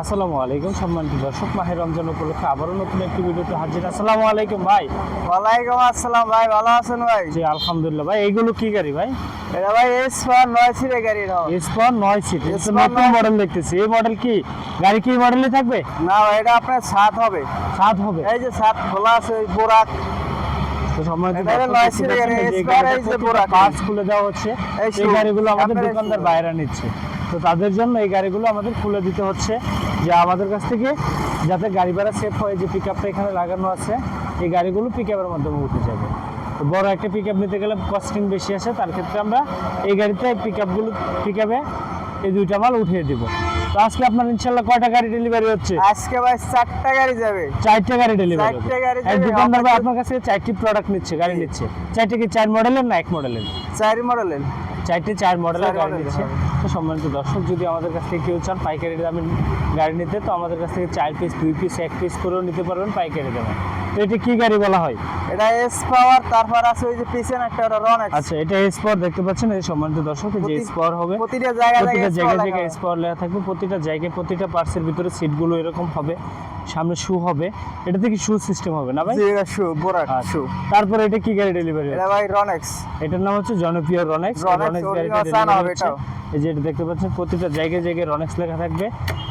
আসসালামু আলাইকুম সম্মানিত দর্শক মাহের রমজান উপলক্ষে আবারও নতুন একটি ভিডিওতে হাজির। আসসালামু আলাইকুম ভাই। ওয়ালাইকুম আসসালাম ভাই ভালো আছেন ভাই? জি আলহামদুলিল্লাহ। ভাই এইগুলো কি গাড়ি ভাই? এটা ভাই এস ফোর নয় সিটের গাড়ি নাও স্পর নয় সিট নতুন মডেল দেখতেছি। এই মডেল কি? গাড়ি কি মডেলে থাকবে? না ভাই এটা আপনার সাত হবে। সাত হবে? এই যে সাত খোলা আছে ওই বোরাক। খুলে দেওয়া হচ্ছে। এই গাড়িগুলো আমাদের দোকানদার বাইরে নিচ্ছে। তো তাদের জন্য এই গাড়িগুলো আমাদের খুলে দিতে হচ্ছে। যে আমাদের কাছ থেকে যাতে গাড়ি ভাড়া সেফ হয় যে পিক আপটা এখানে লাগানো আছে এই গাড়িগুলো পিক আপের মাধ্যমে উঠে যাবে। তো বড় একটা পিক আপ নিতে গেলে কস্টিং বেশি আসে তার ক্ষেত্রে আমরা এই গাড়িতে পিক আপগুলো পিক আপে এই দুইটা মাল উঠিয়ে দিব। তো আজকে আপনার ইনশাল্লাহ কয়টা গাড়ি ডেলিভারি হচ্ছে? আজকে ভাই চারটা গাড়ি যাবে। চারটে গাড়ি ডেলিভারি চারটে গাড়ি যাবে, দোকানদার ভাই আপনার কাছে চারটি প্রোডাক্ট নিচ্ছে গাড়ি নিচ্ছে। চারটে কি চার মডেলের না এক মডেলের চারি মডেলের চারটে চার মডেলের গাড়ি নিচ্ছে। সম্মানিত দর্শক, যদি আমাদের কাছ থেকে কেউ চান পাইকারি দামে গাড়ি নিতে, তো আমাদের কাছ থেকে চার পিস দুই পিস এক পিস করেও নিতে পারবেন পাইকারি দামে। এটা কি গাড়ি বলা হয়? এটা এস পাওয়ার তারপর আছে ওই যে পিছনে একটা ওটা আচ্ছা এটা স্পর দেখতে পাচ্ছেন এই সম্মানিত দর্শক যে প্রতি- স্পর হবে। প্রতিটা জায়গায় প্রতিটা জায়গায় জায়গায় জায়গায় স্পর লেখা থাকবে। প্রতিটা জায়গায় প্রতিটা পার্সের ভিতরে সিটগুলো এরকম হবে। সামনে শু হবে। এটা থেকে শু সিস্টেম হবে না ভাই? জি এটা শু বোরাক। শু তারপরে এটা কি গাড়ি ডেলিভারি এটা ভাই রনেক্স এটার নাম হচ্ছে জনপ্রিয় রনেক্স রনেক্স গাড়িটা হবে এই যে এটা দেখতে পাচ্ছেন প্রতিটা জায়গায় জায়গায় রনেক্স লেখা থাকবে।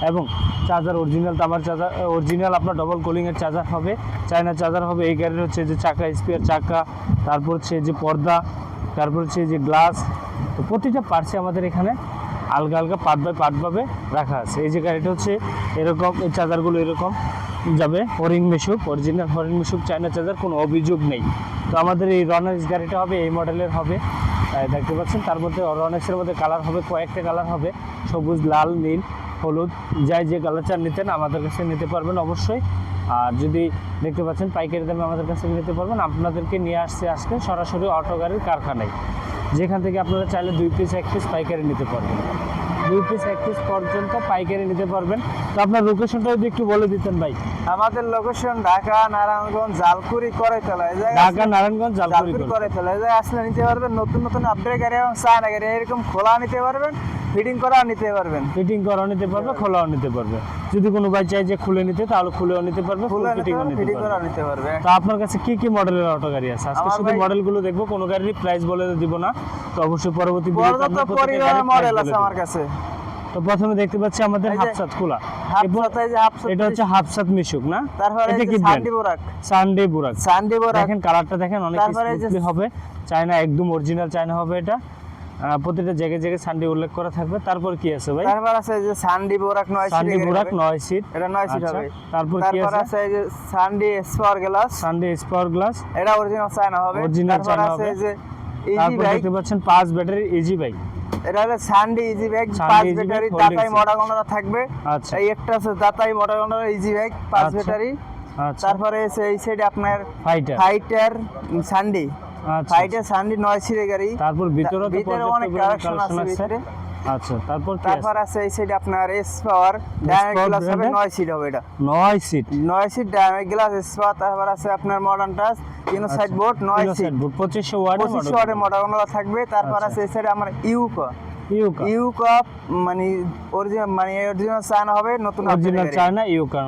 এবং চার্জার অরিজিনাল তামার চার্জার অরিজিনাল আপনার ডবল কোলিং এর চার্জার হবে। চায়না চার্জার হবে, এই গাড়ির হচ্ছে যে চাকা স্পিয়ার চাকা, তারপর হচ্ছে যে পর্দা, তারপর হচ্ছে যে গ্লাস তো প্রতিটা পার্টসে আমাদের এখানে আলগা আলগা পার্ট বাই পার্ট ভাবে রাখা আছে। এই যে গাড়িটা হচ্ছে এরকম, এই চার্জারগুলো এরকম যাবে ফরিং মিশুক অরিজিনাল ফরিং মিশুক, চায়না চার্জার কোনো অভিযোগ নেই। তো আমাদের এই রনেক্স গাড়িটা হবে, এই মডেলের হবে। দেখতে পাচ্ছেন, তার মধ্যে রনেক্সের মধ্যে কালার হবে, কয়েকটা কালার হবে, সবুজ, লাল, নীল। হলুদ যাই যে কালার চান নিতেন আমাদের কাছে নিতে পারবেন অবশ্যই। আর যদি দেখতে পাচ্ছেন পাইকারি দামে আমাদের কাছে নিতে পারবেন আপনাদেরকে নিয়ে আসছে আজকে সরাসরি অটো গাড়ির কারখানায়। যেখান থেকে আপনারা চাইলে দুই পিস এক পিস পাইকারি নিতে পারবেন। দুই পিস এক পিস পর্যন্ত পাইকারি নিতে পারবেন। তো আপনার লোকেশনটা যদি একটু বলে দিতেন ভাই। আমাদের লোকেশন ঢাকা নারায়ণগঞ্জ জালকুড়ি করে জায়গায় ঢাকা নারায়ণগঞ্জ জালকুড়ি করে ফেলে আসলে নিতে পারবেন নতুন নতুন আপডেট গাড়ি এবং চায়না গাড়ি এরকম খোলা নিতে পারবেন। ফিটিং করা নিতে পারবেন। ফিটিং করাও নিতে পারবে খোলাও নিতে পারবে। যদি কোনো ভাই চাই যে খুলে নিতে তাহলে খুলেও নিতে পারবে ফুল ফিটিং করা নিতে পারবে। তো আপনার কাছে কি কি মডেলের অটো গাড়ি আছে? আজকে শুধু মডেলগুলো দেখব কোনো গাড়ির প্রাইস বলে দিব না। তো অবশ্যই পরবর্তী মডেল আছে আমার কাছে। তো প্রথমে দেখতে পাচ্ছি আমাদের হাফসাত খোলা। এটা হচ্ছে হাফসাত মিশুক না? তারপরে এটা কি? সান্ডি বোরাক সানডে বুরাক সান্ডি বোরাক দেখেন কালারটা দেখেন অনেক হবে। চায়না একদম অরিজিনাল চায়না হবে এটা। প্রতিটা জায়গায় জায়গায় সানডে উল্লেখ করা থাকবে। তারপর কি আছে ভাই? তারপর আছে যে সান্ডি বোরাক নয় সানডে সিটের বুরাক। নয় সিট। এটা নয় সিট আচ্ছা, হবে। তারপর কি তারপর আছে? আছে যে সান্ডি স্পার গ্লাস। সানডে স্পাওয়ার গ্লাস। এটা অরিজিনাল চায়না হবে। তারপর চায়না হবে। যে ইজি বাইক দেখতে পাচ্ছেন পাঁচ ব্যাটারি ইজি বাইক এটা হলো সান্ডি ইজি ব্যাগ পাঁচ ব্যাটারি দাতাই seat। মডা থাকবে। আচ্ছা। এই একটা আছে দাতাই মডা গন্ডা ইজি ব্যাগ পাঁচ আচ্ছা। ব্যাটারি। আচ্ছা। তারপরে আছে এই সাইডে আপনার ফাইটার ফাইটার সান্ডি। আচ্ছা সান্ডি নয় গাড়ি। তারপর ভিতরে ভিতরে অনেক কালেকশন আছে ভিতরে। আচ্ছা তারপর কি তারপর আছে? এই সাইডে আপনার এস পাওয়ার ডায়নামিক গ্লাস হবে সিট হবে এটা। Seat seat dynamic glass S power তারপর আছে আপনার modern touch side board seat ওয়াটের মডার্ন থাকবে। তারপর আচ্ছা। আছে এই সাইডে আমার ইউকো ইউকা ইউকো মানে অরিজিনাল মানে অরিজিনাল চায়না হবে নতুন অরিজিনাল চায়না ইউকা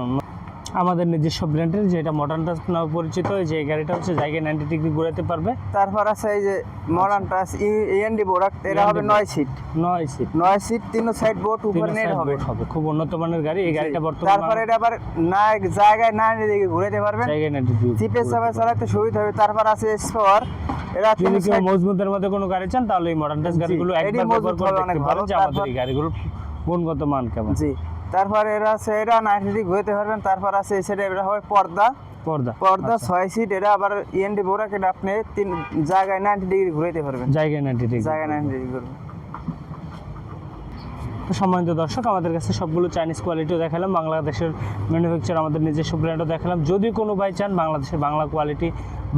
আমাদের নিজস্ব ব্র্যান্ডের যেটা মডার্ন টাচ নামে পরিচিত এই যে গাড়িটা হচ্ছে জায়গায় নাইনটি ডিগ্রি ঘুরাতে পারবে। তারপর আছে এই যে মডার্ন টাচ ইএনডি বোর্ড এটা হবে নয় সিট নয় সিট নয় সিট তিন সাইড বোর্ড উপরে নেট হবে। হবে খুব উন্নত মানের গাড়ি এই গাড়িটা বর্তমানে তারপরে এটা আবার না জায়গায় না দিকে ঘুরাতে পারবেন। জায়গায় নাইনটি জিপে চাপে চালাতে সুবিধা হবে। তারপর আছে স্পোর এটা তিন যদি কেউ মজবুতের মধ্যে কোনো গাড়ি চান তাহলে এই মডার্ন টাচ জি, গাড়িগুলো একবার ব্যবহার করে দেখতে ভালো। পারেন যে আমাদের এই গাড়িগুলোর গুণগত মান কেমন। জি। তারপর এরা আছে এরা নাইনটি ডিগ্রি ঘুরতে পারবেন। তারপর আছে এই সাইডে এটা হয় পর্দা। পর্দা পর্দা আচ্ছা। ছয় সিট এটা আবার ইএনডি বোরাক এটা আপনি তিন জায়গায় নাইনটি ডিগ্রি ঘুরাইতে পারবেন। জায়গায় নাইনটি ডিগ্রি জায়গায় নাইনটি ডিগ্রি ঘুরবেন। তো সম্মানিত দর্শক আমাদের কাছে সবগুলো চাইনিজ কোয়ালিটিও দেখালাম। বাংলাদেশের ম্যানুফ্যাকচার আমাদের নিজস্ব ব্র্যান্ডও দেখালাম। যদি কোনো বাই চান বাংলাদেশের বাংলা কোয়ালিটি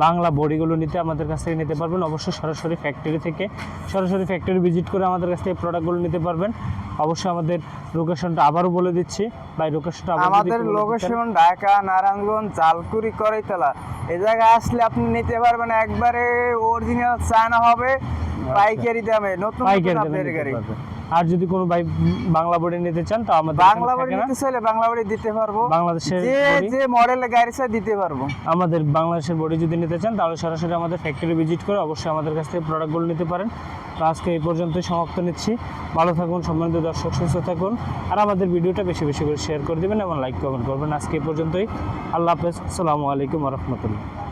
বাংলা বডিগুলো নিতে আমাদের কাছ থেকে নিতে পারবেন অবশ্যই সরাসরি ফ্যাক্টরি থেকে সরাসরি ফ্যাক্টরি ভিজিট করে আমাদের কাছ থেকে প্রোডাক্টগুলো নিতে পারবেন। অবশ্যই আমাদের লোকেশনটা আবারও বলে দিচ্ছি। বা লোকেশনটা আমাদের লোকেশন ঢাকা নারায়ণগঞ্জ জালকুড়ি করাইতলা। এই জায়গায় আসলে আপনি নিতে পারবেন একবারে অরিজিনাল চায়না হবে পাইকারি দামে। নতুন পাইকারি গাড়ি। আর যদি কোনো ভাই বাংলা বডি নিতে চান তো আমাদের বাংলা বাড়ি নিতে চাইলে বাংলা বাড়ি দিতে পারব। বাংলাদেশের যে যে মডেলের গাড়ি চাই দিতে পারব। আমাদের বাংলাদেশের বডি যদি নিতে চান তাহলে সরাসরি আমাদের ফ্যাক্টরি ভিজিট করে অবশ্যই আমাদের কাছ থেকে প্রোডাক্টগুলো নিতে পারেন। তো আজকে এই পর্যন্তই সমাপ্ত নিচ্ছি। ভালো থাকুন সম্মানিত দর্শক সুস্থ থাকুন। আর আমাদের ভিডিওটা বেশি বেশি করে শেয়ার করে দেবেন এবং লাইক কমেন্ট করবেন। আজকে এই পর্যন্তই। আল্লাহ হাফেজ। আসসালামু আলাইকুম রহমতুল্লাহ।